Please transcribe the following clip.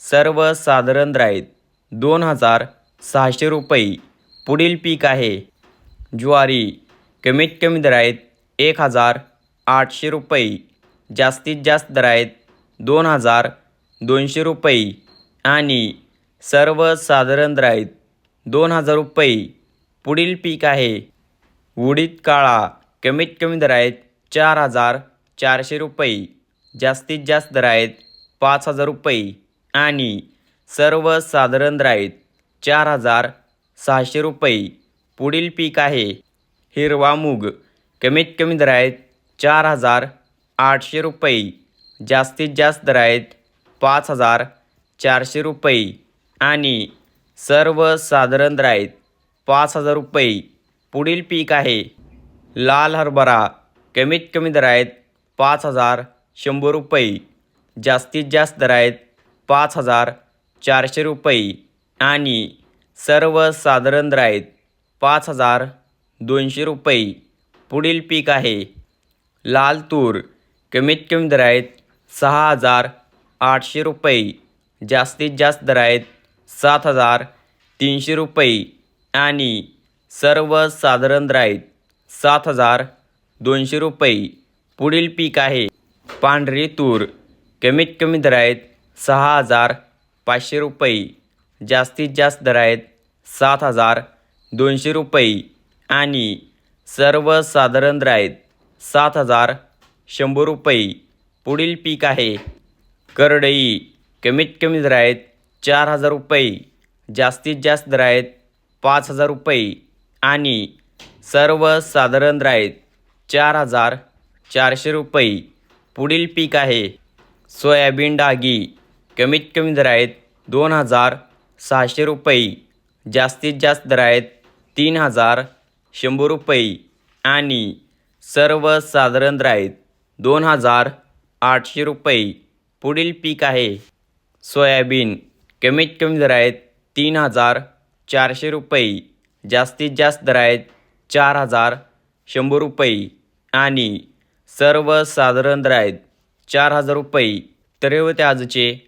सर्वसाधारण साधारण आहेत दोन हजार सहाशे रुपये पुढील पीक आहे. ज्वारी कमीत कमी दर आहेत एक हजार आठशे रुपये जास्तीत जास्त दर आहेत दोन हजार दोनशे रुपये आणि सर्वसाधारण साधारण आहेत दोन हजार रुपये पुढील पीक आहे. उडीद काळा कमीत कमी दर आहेत चार हजार चारशे रुपये जास्तीत जास्त दर आहेत पाच हजार रुपये. आणि सर्वसाधारण राईत चार हजार सहाशे रुपये. पुढील पीक आहे हिरवा मूग कमीत कमी दर आहेत चार हजार आठशे रुपये. जास्तीत जास्त दर आहेत पाच हजार चारशे रुपये. आणि सर्वसाधारण राईत पाच हजार रुपये. पुढील पीक आहे लाल हरभरा. कमीत कमी दर आहेत पाच हजार शंभर रुपये. जास्तीत जास्त दर आहेत पाच हजार चारशे रुपये आणि सर्वसाधारण साधारण आहेत पाच हजार दोनशे रुपये. पुढील पीक आहे लाल तूर कमीत कमी दर आहेत सहा हजार आठशे रुपये. जास्तीत जास्त दर आहेत सात हजार तीनशे रुपये. आणि सर्वसाधारण साधारण आहेत सात हजार दोनशे रुपये. पुढील पीक आहे पांढरी तूर. कमीत कमी दर आहेत सहा हजार पाचशे रुपये. जास्तीत जास्त दर आहेत सात हजार दोनशे रुपये. आणि सर्वसाधारण दर आहेत सात हजार शंभर रुपये. पुढील पीक आहे करडई. कमीत कमी दर आहेत चार हजार रुपये. जास्तीत जास्त दर आहेत पाच हजार रुपये. आणि सर्वसाधारण दर आहेत चार हजार चारशे रुपये. पुढील पीक आहे सोयाबीन डागी. कमीत कमी दर आहेत दोन हजार सहाशे रुपये. जास्तीत जास्त दर आहेत तीन हजार शंभर रुपये. आणि सर्वसाधारण दर आहेत दोन हजार आठशे रुपये. पुढील पीक आहे सोयाबीन. कमीत कमी दर आहेत तीन हजार चारशे रुपये. जास्तीत जास्त दर आहेत चार हजार शंभर रुपये. आणि सर्वसाधारण दर आहेत चार हजार रुपये. तर होते आजचे